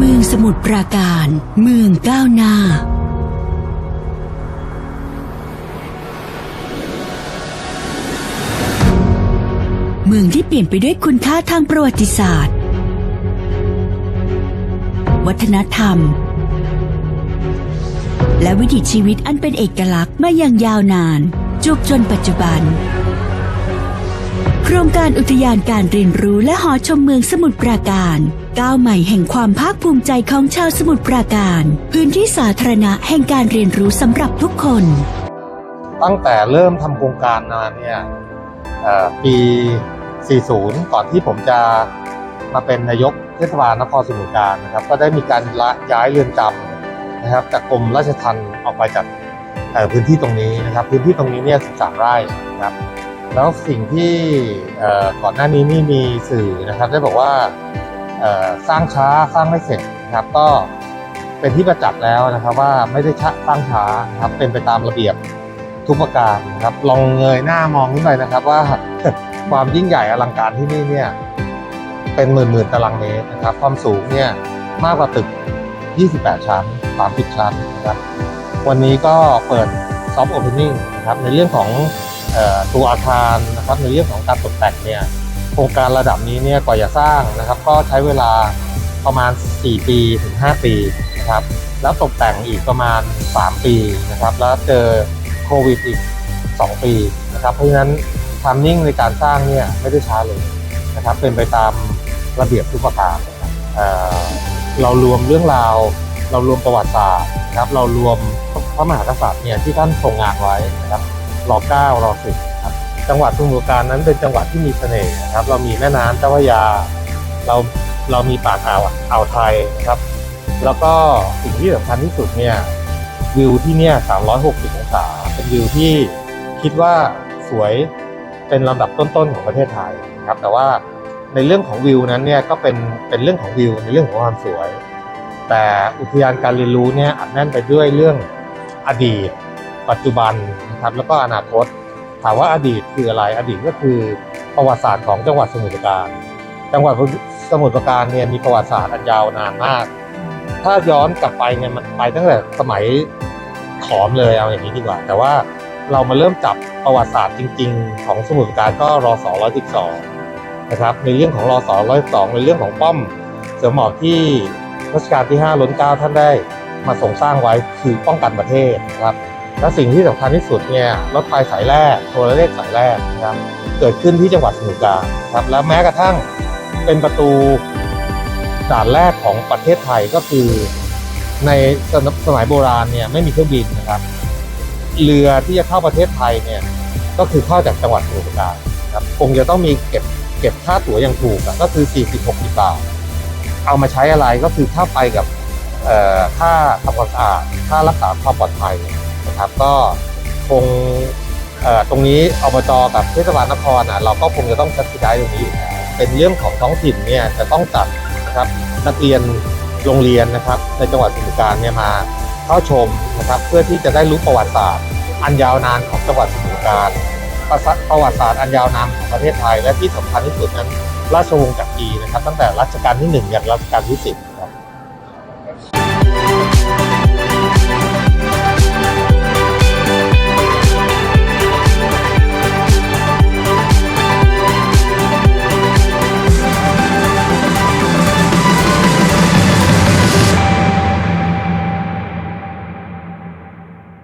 มืองสมุทรปราการ เมืองก้าวหน้า เมืองที่เปลี่ยนไปด้วยคุณค่าทางประวัติศาสตร์ วัฒนธรรม และวิถีชีวิตอันเป็นเอกลักษณ์มาอย่างยาวนานจุกจนปัจจุบัน ครงการอุทยานการเรียนรู้และหอชมเมืองสมุทรปราการก้าวใหม่แห่งความภาคภูมิใจของชาวสมุทรปราการ พื้นที่สาธารณะแห่งการเรียนรู้สำหรับทุกคน ตั้งแต่เริ่มทำโครงการมาเนี่ยปี 40 ก่อนที่ผมจะมาเป็นนายกเทศบาลนครสมุทรปราการนะครับ ก็ได้มีการละย้ายเรือนจำนะครับจากกรมราชทัณฑ์ออกไปจากพื้นที่ตรงนี้นะครับ พื้นที่ตรงนี้เนี่ย 13 ไร่นะครับ แล้วสิ่งที่ก่อนหน้านี้นี่มีสื่อนะครับ ได้บอกว่าสร้างช้าสร้างไม่เสร็จนะครับ ก็เป็นที่ประจักษ์แล้วนะครับ ว่าไม่ได้ช้าสร้างช้านะครับเป็นไปตามระเบียบทุกประการนะครับ ลองเงยหน้ามองขึ้นไปนะครับ ว่าความยิ่งใหญ่อลังการที่นี่เนี่ยเป็นหมื่นหมื่นตารางเมตรนะครับ ความสูงเนี่ยมากกว่าตึก 28 ชั้น 30 ชั้นนะครับ วันนี้ก็เปิดซอฟต์โอเพนนิ่งนะครับในเรื่องของ ตัวอาคารนะครับในเรื่องของการตกแต่งเนี่ยโครงการระดับนี้เนี่ยกว่าจะสร้างนะครับ ก็ใช้เวลาประมาณ 4 ปีถึง 5 ปีนะครับแล้วตกแต่งอีกประมาณ 3 ปีนะครับ แล้วเจอโควิดอีก 2 ปีนะครับ เพราะฉะนั้นทามมิ่งในการสร้างเนี่ยไม่ได้ช้าเลยนะครับ เป็นไปตามระเบียบทุกประการนะครับเเรารวมเรื่องราว เรารวมประวัติศาสตร์นะครับ เรารวมพระมหากษัตริย์เนี่ยที่ท่านทรงงานไว้นะครับ รอเก้ารอสิบครับจังหวัดสมุทรปราการนั้นเป็นจังหวัดที่มีเสน่ห์นะครับ เรามีแม่น้ำเจ้าพระยา เราเรามีป่าอ่าวอ่าวไทยนะครับ แล้วก็สิ่งที่สำคัญที่สุดเนี่ยวิวที่เนี่ย360 องศา เป็นวิวที่คิดว่าสวยเป็นลำดับต้นๆของประเทศไทยนะครับ แต่ว่าในเรื่องของวิวนั้นเนี่ยก็เป็นเป็นเรื่องของวิวในเรื่องของความสวย แต่อุทยานการเรียนรู้เนี่ยอัดแน่นไปด้วยเรื่องอดีต ปัจจุบันนะครับแล้วก็อนาคต ถามว่าอดีตคืออะไรอดีตก็คือประวัติศาสตร์ของจังหวัดสมุทรปราการ จังหวัดสมุทรปราการเนี่ยมีประวัติศาสตร์อันยาวนานมาก ถ้าย้อนกลับไปเนี่ยมันไปตั้งแต่สมัยขอมเลยเอาอย่างนี้ดีกว่า แต่ว่าเรามาเริ่มจับประวัติศาสตร์จริง ๆ ของสมุทรปราการก็รอสอ112นะครับในเรื่องของรอสอ112ในเรื่องของป้อมเสือหมอบที่รัชกาลที่5ล้นเกล้าท่านได้มาทรงสร้างไว้คือป้องกันประเทศนะครับ และสิ่งที่สำคัญที่สุดเนี่ยรถไฟสายแรกโทรเลขสายแรกนะครับเกิดขึ้นที่จังหวัดสมุทรปราการครับแล้วแม้กระทั่งเป็นประตูด่านแรกของประเทศไทยก็คือ ในสมัยโบราณเนี่ยไม่มีเครื่องบินนะครับเรือที่จะเข้าประเทศไทยเนี่ยก็คือเข้าจากจังหวัดสมุทรปราการครับคงจะต้องมีเก็บเก็บค่าตั๋วอย่างถูกก็คือ 40 60บาทเอามาใช้อะไรก็คือค่าไปกับค่าทำความสะอาดค่ารักษาความปลอดภัย นะครับ ก็คงตรงนี้อบจกับเทศบาลนครอะเราก็คงจะต้องจัดกิจกรรมตรงนี้อยู่แล้วเป็นเรื่องของท้องถิ่นเนี่ยจะต้องจัดนะครับนักเรียนโรงเรียนนะครับ ในจังหวัดสมุทรปราการเนี่ยมาเข้าชมนะครับเพื่อที่จะได้รู้ประวัติศาสตร์ อันยาวนานของจังหวัดสมุทรปราการประประวัติศาสตร์อันยาวนานของประเทศไทย และที่สำคัญที่สุดนั้นราชวงศ์จักรีนะครับ ตั้งแต่รัชกาลที่หนึ่งยันรัชกาลที่สิบ